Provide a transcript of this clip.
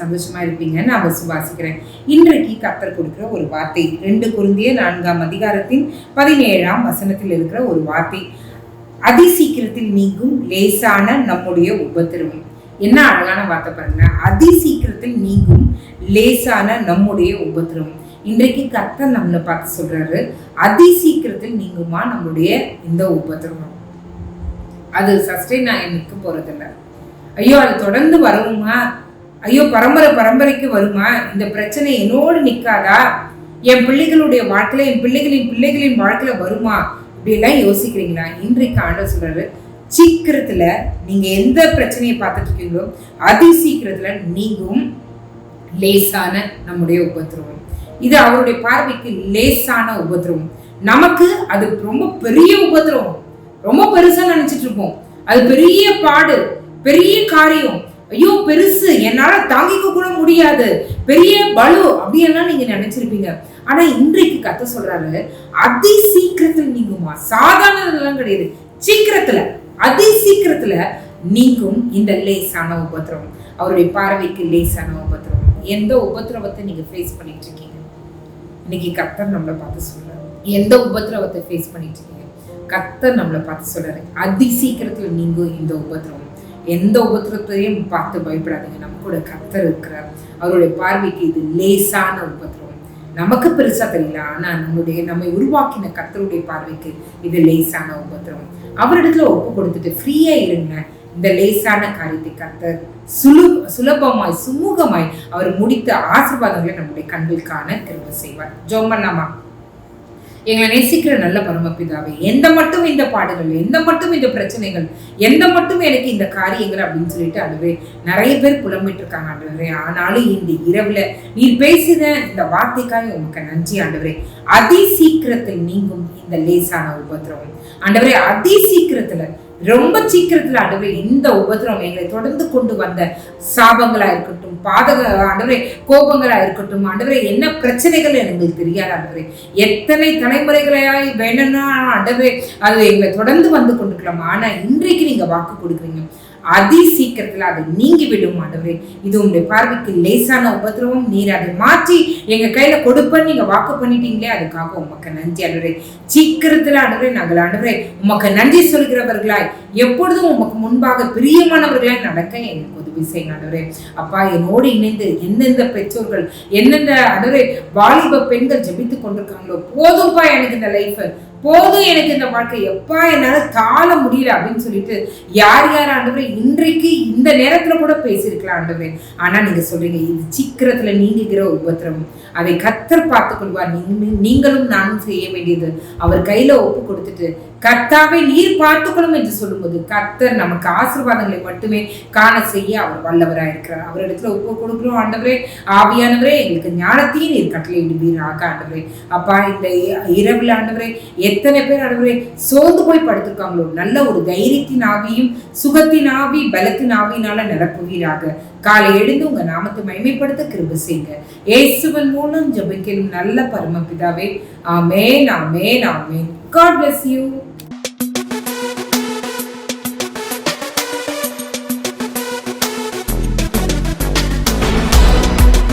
சந்தோஷமா இருப்பீங்கன்னு நான் விசுவாசிக்கிறேன் இன்றைக்கு கத்தர் கொடுக்கிற ஒரு வார்த்தை ரெண்டு குருந்திய நான்காம் அதிகாரத்தின் பதினேழாம் வசனத்தில் இருக்கிற ஒரு வார்த்தை. அதி சீக்கிரத்தில் நீங்கும் லேசான நம்முடைய உபத்திரவம். என்ன அழகான வார்த்தை பாருங்க அதி சீக்கிரத்தில் நீங்கும் லேசான நம்முடைய உபத்திரவம். இன்றைக்கு கர்த்தர் நம்மளை பார்த்து சொல்றாரு அதி சீக்கிரத்தில் நீங்குமா நம்முடைய இந்த உபத்திரவம்? அது சஸ்டெயின் ஆகி நிற்க போறதில்ல. ஐயோ அது தொடர்ந்து வருமா ஐயோ பரம்பரை பரம்பரைக்கு வருமா? இந்த பிரச்சனை என்னோடு நிற்காதா? என் பிள்ளைகளுடைய வாழ்க்கையில என் பிள்ளைகளின் பிள்ளைகளின் வாழ்க்கையில வருமா? அப்படிலாம் யோசிக்கிறீங்களா? இன்றைக்கு ஆண்டவர் சொல்றாரு சீக்கிரத்துல நீங்க எந்த பிரச்சனையை பார்த்துட்டு இருக்கீங்களோ அதி சீக்கிரத்துல நீங்கும் லேசான நம்முடைய உபத்திரவம். இது அவருடைய பார்வைக்கு லேசான உபத்திரவம். நமக்கு அது ரொம்ப பெரிய உபத்திரவம். ரொம்ப பெருசா நினைச்சிட்டு இருப்போம். அது பெரிய பாடு பெரிய காரியம். ஐயோ பெருசு. என்னால தாங்கிக்க கூட முடியாது. பெரிய பலு. அப்படியெல்லாம் நீங்க நினைச்சிருப்பீங்க. ஆனா இன்றைக்கு கத்த சொல்றாரு அதி சீக்கிரத்தில் நீங்குமா? சாதாரணதெல்லாம் கிடையாது. சீக்கிரத்துல அதி சீக்கிரத்துல நீங்கும் இந்த லேசான உபத்திரவம் அவருடைய பார்வைக்கு லேசான உபத்திரவம் எந்த உபத்திரவத்தை நீங்க ஃபேஸ் பண்ணிட்டு இருக்கீங்க? இன்னைக்கு கத்தர் நம்மளை பார்த்து சொல்றாரு. எந்த உபத்திரவத்தை ஃபேஸ் பண்ணிட்டு இருக்கீங்க? கத்தர் நம்மளை பார்த்து சொல்றாரு. அதி சீக்கிரத்துல நீங்கும் இந்த உபத்திரவம் எந்த உபத்திரத்தையும் பார்த்து பயப்படாதீங்க. நம்ம கூட கத்தர் இருக்கிறார். அவருடைய பார்வைக்கு இது லேசான உபத்திரவம். நமக்கு பெருசா தெரியல ஆனா நம்மளுடைய நம்மை உருவாக்கின கத்தருடைய பார்வைக்கு இது லேசான உபத்திரம் அவரிடத்துல ஒப்பு கொடுத்துட்டு ஃப்ரீயா இருங்க. இந்த லேசான காரியத்தை கத்தர் சுலு சுலபமாய் சுமூகமாய் அவர் முடித்த ஆசீர்வாதங்களை நம்முடைய கண்கள் காண செய்வார். ஜோம் பண்ணாமா எங்களை நேசிக்கிற நல்ல பரமபிதாவே எந்த மட்டும் இந்த பாடுகள் எந்த மட்டும் இந்த பிரச்சனைகள் எந்த மட்டும் எனக்கு இந்த காரியங்கள் அப்படின்னு சொல்லிட்டு அதுவே நிறைய பேர் புலம்பிட்டு இருக்காங்க ஆண்டவரே. ஆனாலும் இந்த இரவுல நீர் பேசின இந்த வார்த்தைக்காக உமக்கு நன்றி ஆண்டவரே. அதி சீக்கிரத்தில் நீங்கும் இந்த லேசான உபத்திரவம். ஆண்டவரே அதி சீக்கிரத்துல ரொம்ப சீக்கிரத்துல ஆண்டவரே இந்த உபதிரவம் எங்களை தொடர்ந்து கொண்டு வந்த சாபங்களா இருக்கட்டும் பாதக ஆண்டவரே கோபங்களா இருக்கட்டும் ஆண்டவரே என்ன பிரச்சனைகள் எங்களுக்கு தெரியாது ஆண்டவரே. எத்தனை தலைமுறைகளாய் வேணும்னா ஆண்டவரே அது எங்களை தொடர்ந்து வந்து கொண்டிருக்கலாம். ஆனால் இன்றைக்கு நீங்க வாக்கு கொடுக்குறீங்க. அதி சீக்கிரத்துல அது நீங்கி விடும் ஆண்டவரே. இது உங்களுடைய பார்வைக்கு லேசான உபத்திரவம் நீர் அதை மாற்றி எங்க கையில கொடுப்பன்னு நீங்க வாக்கு பண்ணிட்டீங்களே அதுக்காக உமக்கு நன்றி ஆண்டவரே. சீக்கிரத்துல ஆண்டவரே நாங்கள் ஆண்டவரே உமக்கு நன்றி சொல்கிறவர்களாய் எப்பொழுதும் உமக்கு முன்பாக பிரியமானவர்களாய் நடக்க எங்களுக்கு உதவி செய்யுங்க ஆண்டவரே. அப்பா என்னோடு இணைந்து எந்தெந்த பெற்றோர்கள் எந்தெந்த ஆண்டவரே வாலிப பெண்கள் ஜபித்து கொண்டிருக்காங்களோ போதும்பா எனக்கு இந்த லைஃப் போதும் எனக்கு இந்த வாழ்க்கை. எப்பா என்னால தாழ முடியல அப்படின்னு சொல்லிட்டு யார் யார் ஆண்டவரே இன்றைக்கு இந்த நேரத்துல கூட பேசியிருக்கலாம் ஆண்டவரே. ஆனா நீங்க சொல்றீங்க இது சீக்கிரத்துல நீங்குகிற உபத்திரவம் அதை கத்தர் பார்த்துக் கொள்வார் நீங்களும் நானும் செய்ய வேண்டியது. அவர் கையில ஒப்பு கொடுத்துட்டு கர்த்தாவை நீர் பார்த்துக்கணும் என்று சொல்லும்போது கர்த்தர் நமக்கு ஆசீர்வாதங்களை மட்டுமே காண செய்ய அவர் வல்லவராக இருக்கிறார். அவரிடத்துல ஒப்பு கொடுக்கிறோம் ஆண்டவரே. ஆவியானவரே எங்களுக்கு ஞானத்தையும் நீர் கட்டளையிடுவீராக ஆண்டவரே. அப்பா இந்த இரவில் ஆண்டவரே எத்தனை பேர் ஆண்டவரே சோர்ந்து போய் படுத்திருக்காங்களோ நல்ல ஒரு தைரியத்தின் ஆவியும் சுகத்தின் ஆவி பலத்தின் ஆவியினால நிரப்புவீராக. காலை எழுந்து உங்க நாமத்தை மைமைப்படுத்த கிருப செய்யுங்க. ஏசுவன் மூலம் ஜெபிக்கலும் நல்ல பரமபிதாவே. ஆமேன் ஆமேன் ஆமேன். God bless you